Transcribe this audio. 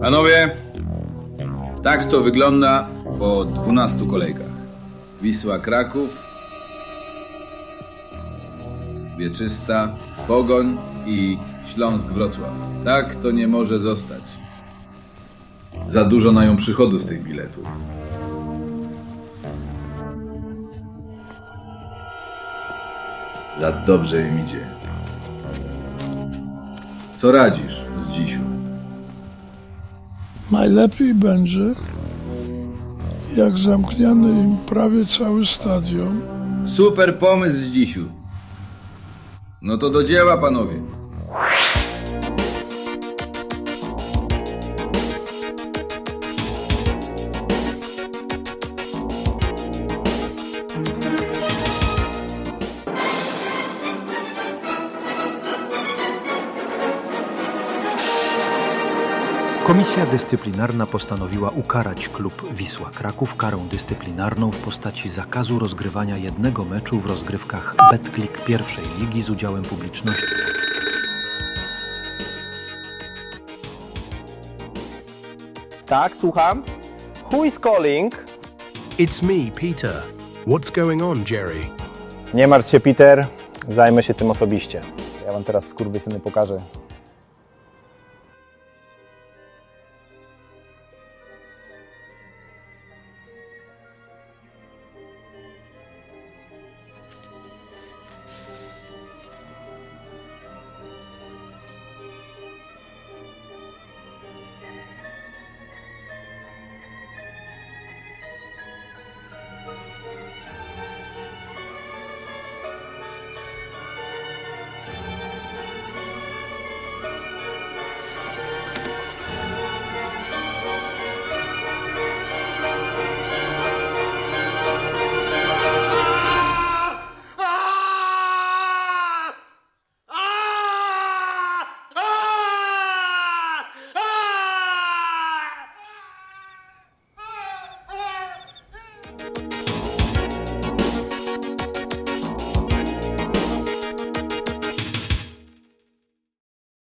Panowie, tak to wygląda po 12 kolejkach. Wisła Kraków, Wieczysta, Pogoń i Śląsk Wrocław. Tak to nie może zostać. Za dużo mają przychodu z tych biletów. Za dobrze im idzie. Co radzisz z dzisiu? Najlepiej będzie, jak zamkniemy im prawie cały stadion Super pomysł z dzisiu. No to do dzieła, panowie. Komisja dyscyplinarna postanowiła ukarać klub Wisła Kraków karą dyscyplinarną w postaci zakazu rozgrywania jednego meczu w rozgrywkach Betclic pierwszej ligi z udziałem publiczności. Tak, słucham. Who is calling? It's me, Peter. What's going on, Jerry? Nie martw się, Peter. Zajmę się tym osobiście. Ja wam teraz, skurwysyny, pokażę,